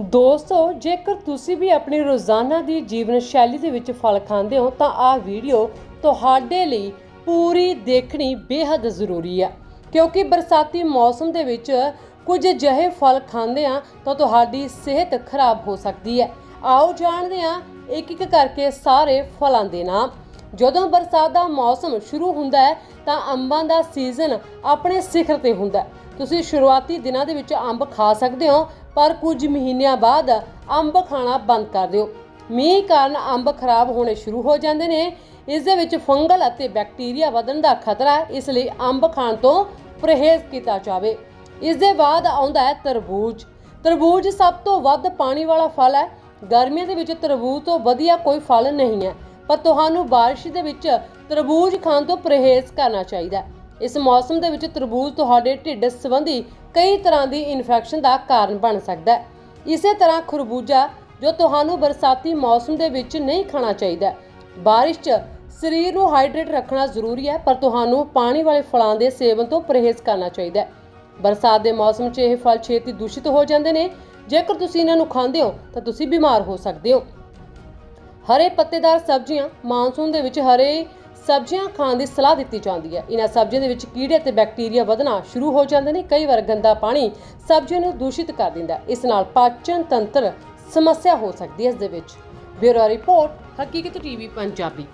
ਦੋਸਤੋ, ਜੇਕਰ ਤੁਸੀਂ ਵੀ ਆਪਣੀ ਰੋਜ਼ਾਨਾ ਦੀ ਜੀਵਨ ਸ਼ੈਲੀ ਦੇ ਵਿੱਚ ਫਲ ਖਾਂਦੇ ਹੋ, ਤਾਂ ਆਹ ਵੀਡੀਓ ਤੁਹਾਡੇ ਲਈ ਪੂਰੀ ਦੇਖਣੀ ਬੇहद ਜ਼ਰੂਰੀ ਹੈ ਕਿਉਂਕਿ ਬਰਸਾਤੀ ਮੌਸਮ ਦੇ ਵਿੱਚ ਕੁਝ ਅਜਿਹੇ ਫਲ ਖਾਂਦੇ ਆ ਤਾਂ ਤੁਹਾਡੀ ਸਿਹਤ ਖਰਾਬ ਹੋ ਸਕਦੀ ਹੈ। ਆਓ ਜਾਣਦੇ ਹਾਂ ਇੱਕ ਇੱਕ ਕਰਕੇ ਸਾਰੇ ਫਲਾਂ ਦੇ ਨਾਮ। ਜਦੋਂ ਬਰਸਾਤ ਦਾ ਮੌਸਮ ਸ਼ੁਰੂ ਹੁੰਦਾ ਹੈ, ਤਾਂ ਅੰਬਾਂ ਦਾ ਸੀਜ਼ਨ ਆਪਣੇ ਸਿਖਰ ਤੇ ਹੁੰਦਾ ਹੈ। ਤੁਸੀਂ ਸ਼ੁਰੂਆਤੀ ਦਿਨਾਂ ਦੇ ਵਿੱਚ ਅੰਬ ਖਾ ਸਕਦੇ ਹੋ, ਪਰ ਕੁਝ ਮਹੀਨਿਆਂ ਬਾਅਦ ਅੰਬ ਖਾਣਾ ਬੰਦ ਕਰ ਦਿਓ। ਮੀਂਹ ਕਾਰਨ ਅੰਬ ਖਰਾਬ ਹੋਣੇ ਸ਼ੁਰੂ ਹੋ ਜਾਂਦੇ ਨੇ। ਇਸ ਦੇ ਵਿੱਚ ਫੰਗਲ ਅਤੇ ਬੈਕਟੀਰੀਆ ਵਧਣ ਦਾ ਖਤਰਾ ਹੈ, ਇਸ ਲਈ ਅੰਬ ਖਾਣ ਤੋਂ ਪਰਹੇਜ਼ ਕੀਤਾ ਜਾਵੇ। ਇਸ ਦੇ ਬਾਅਦ ਆਉਂਦਾ ਹੈ ਤਰਬੂਜ। ਤਰਬੂਜ ਸਭ ਤੋਂ ਵੱਧ ਪਾਣੀ ਵਾਲਾ ਫਲ ਹੈ। ਗਰਮੀਆਂ ਦੇ ਵਿੱਚ ਤਰਬੂਜ ਤੋਂ ਵਧੀਆ ਕੋਈ ਫਲ ਨਹੀਂ ਹੈ। ਪਰ ਤੁਹਾਨੂੰ ਬਾਰਿਸ਼ ਦੇ ਵਿੱਚ ਤਰਬੂਜ ਖਾਣ ਤੋਂ ਪਰਹੇਜ਼ ਕਰਨਾ ਚਾਹੀਦਾ ਹੈ। ਇਸ ਮੌਸਮ ਦੇ ਵਿੱਚ ਤਰਬੂਜ ਤੁਹਾਡੇ ਢਿੱਡ ਸੰਬੰਧੀ ਕਈ ਤਰ੍ਹਾਂ ਦੀ ਇਨਫੈਕਸ਼ਨ ਦਾ ਕਾਰਨ ਬਣ ਸਕਦਾ ਹੈ। ਇਸੇ ਤਰ੍ਹਾਂ ਖਰਬੂਜਾ, ਜੋ ਤੁਹਾਨੂੰ ਬਰਸਾਤੀ ਮੌਸਮ ਦੇ ਵਿੱਚ ਨਹੀਂ ਖਾਣਾ ਚਾਹੀਦਾ ਬਾਰਿਸ਼ 'ਚ ਸਰੀਰ ਨੂੰ ਹਾਈਡਰੇਟ ਰੱਖਣਾ ਜ਼ਰੂਰੀ ਹੈ, ਪਰ ਤੁਹਾਨੂੰ ਪਾਣੀ ਵਾਲੇ ਫਲਾਂ ਦੇ ਸੇਵਨ ਤੋਂ ਪਰਹੇਜ਼ ਕਰਨਾ ਚਾਹੀਦਾ ਹੈ। ਬਰਸਾਤ ਦੇ ਮੌਸਮ 'ਚ ਇਹ ਫਲ ਛੇਤੀ ਦੂਸ਼ਿਤ ਹੋ ਜਾਂਦੇ ਨੇ। ਜੇਕਰ ਤੁਸੀਂ ਇਹਨਾਂ ਨੂੰ ਖਾਂਦੇ ਹੋ, ਤਾਂ ਤੁਸੀਂ ਬਿਮਾਰ ਹੋ ਸਕਦੇ ਹੋ। ਹਰੇ ਪੱਤੇਦਾਰ ਸਬਜ਼ੀਆਂ ਮਾਨਸੂਨ ਦੇ ਵਿੱਚ ਹਰੇ ਸਬਜ਼ੀਆਂ ਖਾਣ ਦੀ ਸਲਾਹ ਦਿੱਤੀ ਜਾਂਦੀ ਹੈ। ਇਹਨਾਂ ਸਬਜ਼ੀਆਂ ਦੇ ਵਿੱਚ ਕੀੜੇ ਤੇ ਬੈਕਟੀਰੀਆ ਵਧਣਾ ਸ਼ੁਰੂ ਹੋ ਜਾਂਦੇ ਨੇ, ਕਈ ਵਾਰ ਗੰਦਾ ਪਾਣੀ ਸਬਜ਼ੀਆਂ ਨੂੰ ਦੂਸ਼ਿਤ ਕਰ ਦਿੰਦਾ ਇਸ ਨਾਲ ਪਾਚਨ ਤੰਤਰ ਸਮੱਸਿਆ ਹੋ ਸਕਦੀ ਹੈ। ਇਸ ਦੇ ਵਿੱਚ bureau report, Haqeeqat TV, Punjabi.